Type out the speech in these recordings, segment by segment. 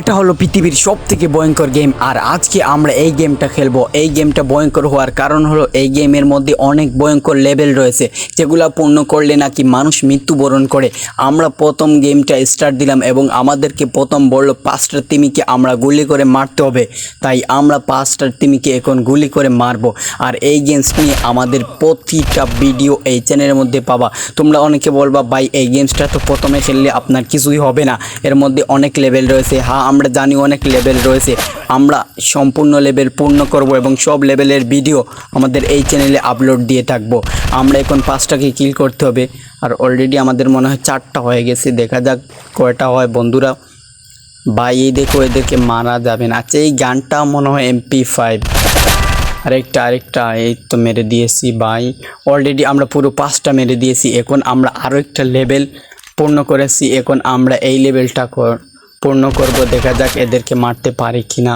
এটা হলো পৃথিবীর সব থেকে ভয়ঙ্কর গেম আর আজকে আমরা এই গেমটা খেলব। এই গেমটা ভয়ঙ্কর হওয়ার কারণ হলো এই গেমের মধ্যে অনেক ভয়ঙ্কর লেভেল রয়েছে, যেগুলা পূর্ণ করলে নাকি মানুষ মৃত্যুবরণ করে। আমরা প্রথম গেমটা স্টার্ট দিলাম এবং আমাদেরকে প্রথম বলল, পাঁচটা তিমিকে আমরা গুলি করে মারতে হবে। তাই আমরা পাঁচটা তিমিকে এখন গুলি করে মারবো। আর এই গেমস নিয়ে আমাদের প্রতিটা ভিডিও এই চ্যানেলের মধ্যে পাবা। তোমরা অনেকে বলবা, ভাই, এই গেমসটা তো প্রথমে খেললে আপনার কিছুই হবে না। এর মধ্যে অনেক লেভেল রয়েছে। হ্যাঁ আমরা জানি অনেক লেভেল রয়েছে। আমরা সম্পূর্ণ লেভেল পূর্ণ করব এবং সব লেভেলের ভিডিও আমাদের এই চ্যানেলে আপলোড দিয়ে থাকব। আমরা এখন পাঁচটাকে কিল করতে হবে। আর অলরেডি আমাদের মনে হয় চারটা হয়ে গেছে। দেখা যাক কয়টা হয় বন্ধুরা। ভাই, এই দেখো, এদেরকে মারা যাবে না। আচ্ছা এই গানটা মনে হয় এমপি ফাইভ আরেকটা আরেকটা, এই তো মেরে দিয়েছি ভাই। অলরেডি আমরা পুরো পাঁচটা মেরে দিয়েছি। এখন আমরা আরও একটা লেভেল পূর্ণ করেছি। এখন আমরা এই লেভেলটা পূর্ণ করব, দেখা যাক এদেরকে মারতে পারি কি না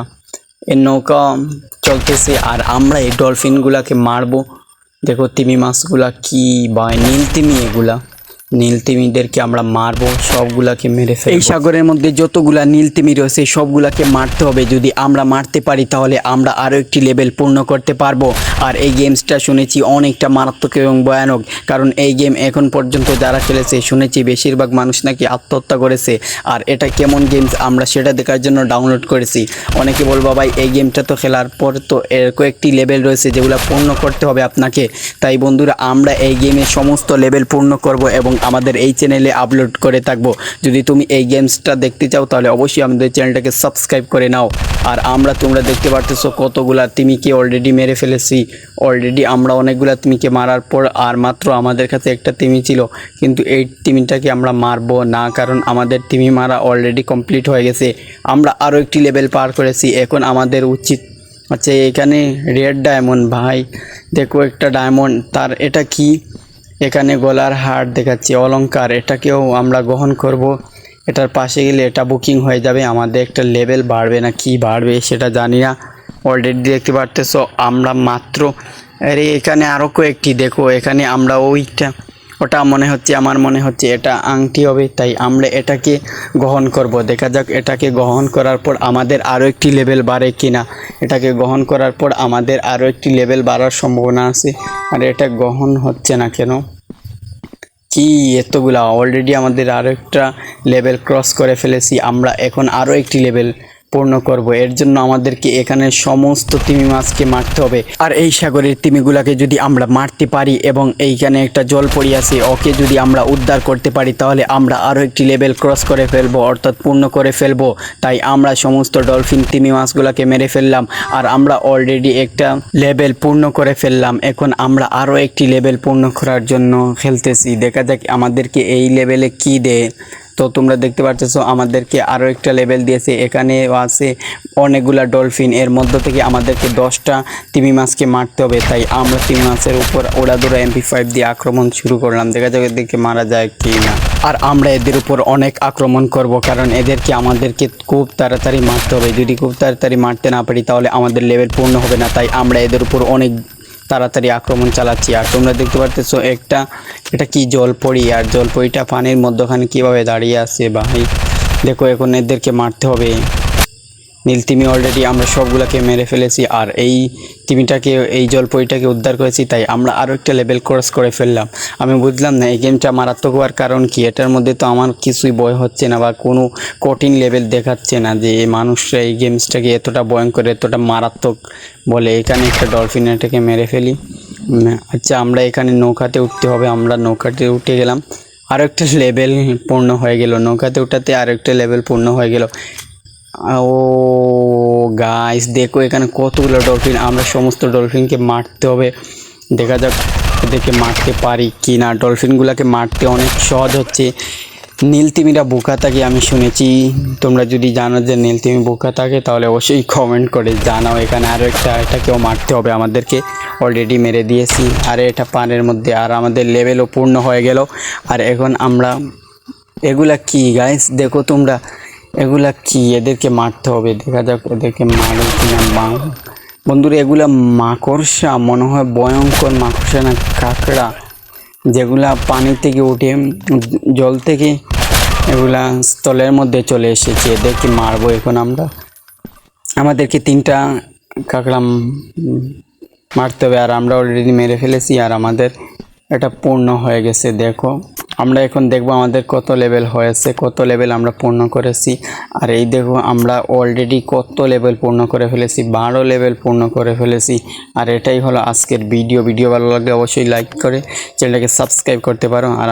এর নৌকা চলতেছে আর আমরা এই ডলফিনগুলাকে মারবো। দেখো তিমি মাছগুলা কি বা নীল তিমি এগুলা। নীল তিমিদেরকে আমরা মারবো, সবগুলাকে মেরে ফেলব। এই সাগরের মধ্যে যতগুলা নীল তিমি রয়েছে, সবগুলাকে মারতে হবে। যদি আমরা মারতে পারি, তাহলে আমরা আরও একটি লেভেল পূর্ণ করতে পারব। আর এই গেমসটা শুনেছি অনেকটা মারাত্মক এবং ভয়ানক। কারণ এই গেম এখন পর্যন্ত যারা খেলেছে, শুনেছি বেশিরভাগ মানুষ নাকি আত্মহত্যা করেছে। আর এটা কেমন গেমস, আমরা সেটা দেখার জন্য ডাউনলোড করেছি। অনেকে বলব, ভাই, এই গেমটা তো খেলার পর তো এর কয়েকটি লেভেল রয়েছে যেগুলো পূর্ণ করতে হবে আপনাকে। তাই বন্ধুরা, আমরা এই গেমের সমস্ত লেভেল পূর্ণ করব এবং আমাদের এই চ্যানেলে আপলোড করে থাকব। যদি তুমি এই গেমসটা দেখতে চাও, তাহলে অবশ্যই আমাদের চ্যানেলটাকে সাবস্ক্রাইব করে নাও। আর আমরা তোমরা দেখতে পারতেছো কতগুলা তিমিকে অলরেডি মেরে ফেলেছি। অলরেডি আমরা অনেকগুলা তিমিকে মারার পর আর মাত্র আমাদের কাছে একটা তিমি ছিল। কিন্তু এই তিমিটাকে আমরা মারবো না, কারণ আমাদের তিমি মারা অলরেডি কমপ্লিট হয়ে গেছে। আমরা আরও একটি লেভেল পার করেছি। এখন আমাদের উচিত আচ্ছা এখানে রেড ডায়মন্ড ভাই। দেখো একটা ডায়মন্ড তার এটা কি? এখানে গলার হার দেখাচ্ছি অলঙ্কার এটাকেও আমরা গ্রহণ করব। এটার পাশে গেলে এটা বুকিং হয়ে যাবে, আমাদের একটা লেভেল বাড়বে না, কি বাড়বে সেটা জানি না। অলরেডি দেখতে পারতেছ, আমরা মাত্র, আরে এখানে আরও কয়েকটি, দেখো, এখানে আমরা ওইটা ওটা মনে হচ্ছে, আমার মনে হচ্ছে এটা আংটি হবে, তাই আমরা এটাকে গ্রহণ করব। দেখা যাক এটাকে গ্রহণ করার পর আমাদের আরও একটি লেভেল বাড়ে কিনা। এটাকে গ্রহণ করার পর আমাদের আরও একটি লেভেল বাড়ার সম্ভাবনা আছে। আর এটা গ্রহণ হচ্ছে না কেন? কি এতগুলা? অলরেডি আমাদের আরও একটা লেভেল ক্রস করে ফেলেছি। আমরা এখন আরও একটি লেভেল পূর্ণ করব। এর জন্য আমাদেরকে এখানে সমস্ত তিমি মাছকে মারতে হবে। আর এই সাগরের তিমিগুলাকে যদি আমরা মারতে পারি এবং এইখানে একটা জল পড়ি আছে, ওকে যদি আমরা উদ্ধার করতে পারি, তাহলে আমরা আরও একটি লেভেল ক্রস করে ফেলব, অর্থাৎ পূর্ণ করে ফেলব। তাই আমরা সমস্ত ডলফিন তিমি মাছগুলোকে মেরে ফেললাম, আর আমরা অলরেডি একটা লেভেল পূর্ণ করে ফেললাম। এখন আমরা আরও একটি লেভেল পূর্ণ করার জন্য খেলতেছি। দেখা যাক আমাদেরকে এই লেভেলে কি দেয়। তো তোমরা দেখতে পারতেছো, আমাদেরকে আরও একটা লেভেল দিয়েছে। এখানে আছে অনেকগুলা ডলফিন, এর মধ্য থেকে আমাদেরকে দশটা তিমি মাছকে মারতে হবে। তাই আমরা তিমি মাছের উপর ওড়াদোড়া এমপি ফাইভ দিয়ে আক্রমণ শুরু করলাম। দেখা যাক এদেরকে মারা যায় কি না আর আমরা এদের উপর অনেক আক্রমণ করব, কারণ এদেরকে আমাদেরকে খুব তাড়াতাড়ি মারতে হবে। যদি খুব তাড়াতাড়ি মারতে না পারি, তাহলে আমাদের লেভেল পূর্ণ হবে না। তাই আমরা এদের উপর অনেক তাড়াতাড়ি আক্রমণ চালাচ্ছি। আর তোমরা দেখতে পারতেছো একটা, এটা কি জলপরি? আর জলপরিটা পানির মধ্যখানে কীভাবে দাঁড়িয়ে আছে ভাই? দেখো এখন এদেরকে মারতে হবে। নীল তিমি অলরেডি আমরা সবগুলোকে মেরে ফেলেছি, আর এই তিমিটাকে, এই জলপরিটাকে উদ্ধার করেছি, তাই আমরা আরও একটা লেভেল ক্রস করে ফেললাম। আমি বুঝলাম না, এই গেমটা মারাত্মক হওয়ার কারণ কি? এটার মধ্যে তো আমার কিছুই ভয় হচ্ছে না, বা কোনো কঠিন লেভেল দেখাচ্ছে না যে মানুষরা এই গেমসটাকে এতটা ভয়ঙ্কর, এতটা মারাত্মক বলে। এখানে একটা ডলফিন এটাকে মেরে ফেলি। আচ্ছা আমরা এখানে নৌকাতে উঠতে হবে, আমরা নৌকাতে উঠে গেলাম। আরও একটা লেভেল পূর্ণ হয়ে গেল, নৌকাতে উঠাতে আরও একটা লেভেল পূর্ণ হয়ে গেল। ও গাইস দেখো এখানে কতগুলো ডলফিন আমরা সমস্ত ডলফিনকে মারতে হবে। দেখা যাক এদেরকে মারতে পারি কি না ডলফিনগুলোকে মারতে অনেক সহজ হচ্ছে। নীলতিমিরা বোকা থাকে, আমি শুনেছি। তোমরা যদি জানো যে নীলতিমি বোকা থাকে, তাহলে অবশ্যই কমেন্ট করে জানাও এখানে। আরও একটা, এটাকেও মারতে হবে আমাদেরকে। অলরেডি মেরে দিয়েছি। আর, এটা পানের মধ্যে। আর আমাদের লেভেলও পূর্ণ হয়ে গেল। আর এখন আমরা, এগুলা কি গাইস দেখো তোমরা। এগুলা কি? এদেরকে মারতে হবে। দেখা যাক এদেরকে মারে কিনা মা বন্ধুরা, এগুলা মাকড়সা, মনে হয় ভয়ঙ্কর মাকড়সা না কাঁকড়া। যেগুলা পানি থেকে উঠে, জল থেকে এগুলা স্থলের মধ্যে চলে এসেছে। এদেরকে মারবো এখন আমরা। আমাদেরকে তিনটা কাঁকড়া মারতে হবে। আর আমরা অলরেডি মেরে ফেলেছি। আর আমাদের এটা পূর্ণ হয়ে গেছে, দেখো। আমরা এখন দেখব আমাদের কত লেভেল হয়েছে, কত লেভেল আমরা পূর্ণ করেছি। আর এই দেখো, আমরা অলরেডি কত লেভেল পূর্ণ করে ফেলেছি, বারো লেভেল পূর্ণ করে ফেলেছি। আর এটাই হলো আজকের ভিডিও ভিডিও ভালো লাগলে অবশ্যই লাইক করে চ্যানেলটাকে সাবস্ক্রাইব করতে পারো। আর